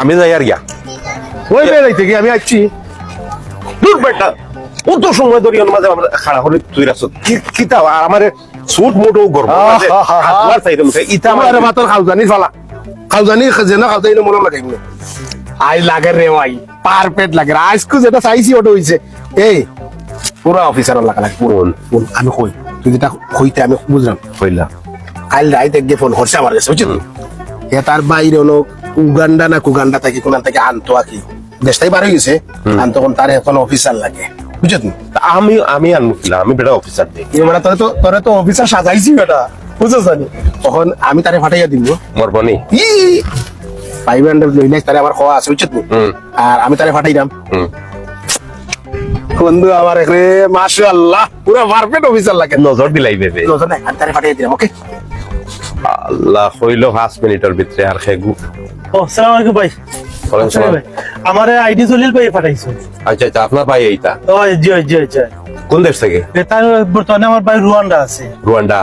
আমি যাই আর গিয়া। ওই বেড়াই থেকে আমি আসছি। দূর বেটা কত সময় ধরে মাঝে আমরা খাড়া করে তুই রাখছ। কি কি তা আমার সুট মোটো গর্ব ইতা আমার মাতর খাওজানি ফালা। খাওজানি যেন খাওজানি মনে লাগাইব আই লাগে রে ভাই পারফেক্ট লাগে। আজকে যেটা চাইছি ওটা হইছে। এই পুরা অফিসার লাগা লাগে। পুরো আমি কই? তুই যেটা কইতে আমি বুঝলাম। কইলা। কাল রাইতে গিয়ে ফোন করছে আমার কাছে বুঝছেন এ তার বাইরে হলো উগান্ডা না কুগান্ডা থেকে কোন থেকে আনতো আকি। দেশটাই বার হয়ে গেছে কোন তার এখন অফিসার লাগে। বুঝছেন আমি আমি আনমুখিলা আমি বেটা অফিসার দেই মানে তোরে তো তোরে তো অফিসার সাজাইছি বেটা। বুঝছিস তখন আমি তারে ফাটাইয়া দিব মরবনি ই ফাইভ হান্ড্রেড লইলে তারে আমার খাওয়া আছে বুঝছেন। আর আমি তারে ফাটাইলাম হুম। বন্ধু আমার রে মাশাআল্লাহ পুরো পারফেক্ট অফিসার লাগে। নজর দিলাই বেবে নজর নাই আমি তারে ফাটাইয়া দিলাম ওকে আল্লাহ হইল পাঁচ মিনিটের ভিতরে আর খেগু। ও সালাম আলাইকুম ভাই। আমার আইডি জলিল ভাই পাঠাইছে। আচ্ছা আচ্ছা আপনার ভাই এইটা? ও জয় জয় জয় কোন দেশ থেকে? তার বর্তমানে আমার ভাই রুয়ান্ডা আছে। রুয়ান্ডা?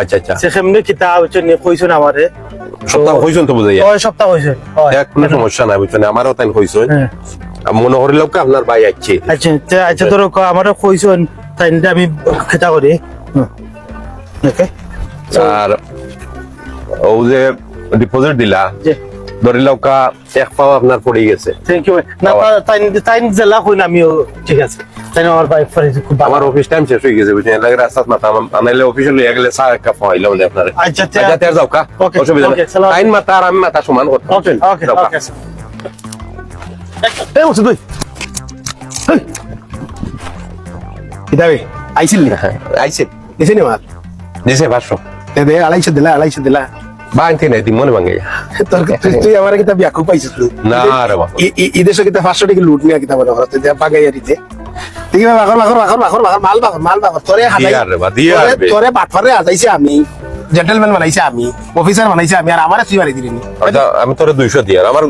আচ্ছা আচ্ছা। সে কেমনে কিতাব হচ্ছে নিয়ে কইছেন আমারে। সপ্তাহ হইছেন তো বুঝাইয়া? ওই সপ্তাহ হইছে ওই। এক কোনো সমস্যা নাই বুঝছেন আমারও তাই হইছেন হ্যাঁ। মনে করিল আপনার ভাই আইছে। আচ্ছা তে আচ্ছা ধরো আমারও কইছেন তাই আমি খেতা করি। ওকে। আর ও যে ডিপোজিট দিলা জি। ধরিলাও কা এক পাও আপনার পড়ে গেছে। থ্যাংক ইউ না। তাই তাই জেলা কইন আমিও ঠিক আছে। তাই আমার ভাই খুব ভালো। আমার অফিস টাইম শেষ হয়ে গেছে বুঝছেন লাগে রাস্তা মাথা আনাইলে অফিসে লইয়া গেলে চা এক কাপ না আপনার। আচ্ছা, আচ্ছা। তের যাও কা? অসুবিধা নাই। সালাম। মাথা আর আমি মাথা সমান করতে ওকে ওকে ওকে এই কিতাবে আইছিল নি? হ্যাঁ, আইছে। এসে নি মাল? দিছে পাঁচশো। দে দে আড়াইশো দিলা আড়াইশো দিলা। বাংতে নাই দিন মনে ভাঙে তোর তুই- তুই আমার কিতাব বিয়াকু পাইছিস তুই না রে বাবা। ইদেশে কিতাব পাঁচশো টাকা লুট নিয়ে কিতাব বলা তুই বাগাইয়া দিতে ঠিক আছে বাঘর বাঘর বাঘর বাঘর বাঘর মাল বাঘর মাল বাঘর তোরে তোরে- বে। তোরে বাটফারে হাজাইছে আমি। জেন্টেলম্যান বানাইছে আমি। অফিসার বানাইছে আমি। আর আমার তুই মারি দিলি নি। আচ্ছা আমি তোরে দুইশো দিয়ে। আর আমার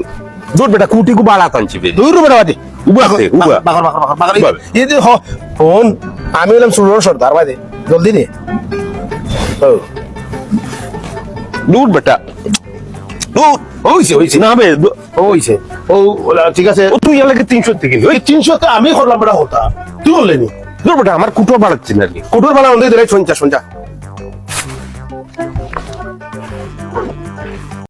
দূর বেটা কুটি কু বাড়া টানছি বে। দুই রুপে বাদে। উবা উবা। বাঘর বাঘর বাঘর বাঘর এই যে হ- ফোন। আমি হলাম সুরর সর্দার বাদে। জলদি দে। ও দূর বেটা। দূর। হইছে হইছে। না বে হইছে। ও ঠিক আছে। তুই এলাকে তিনশো থেকে ওই তিনশোতে আমি করলাম বেটা হতা। তুই বললেনি দূর বেটা আমার কুটোর বাড়াচ্ছি না কুটোর ভাড়া বেলা অন্ধে দিলে শুনছা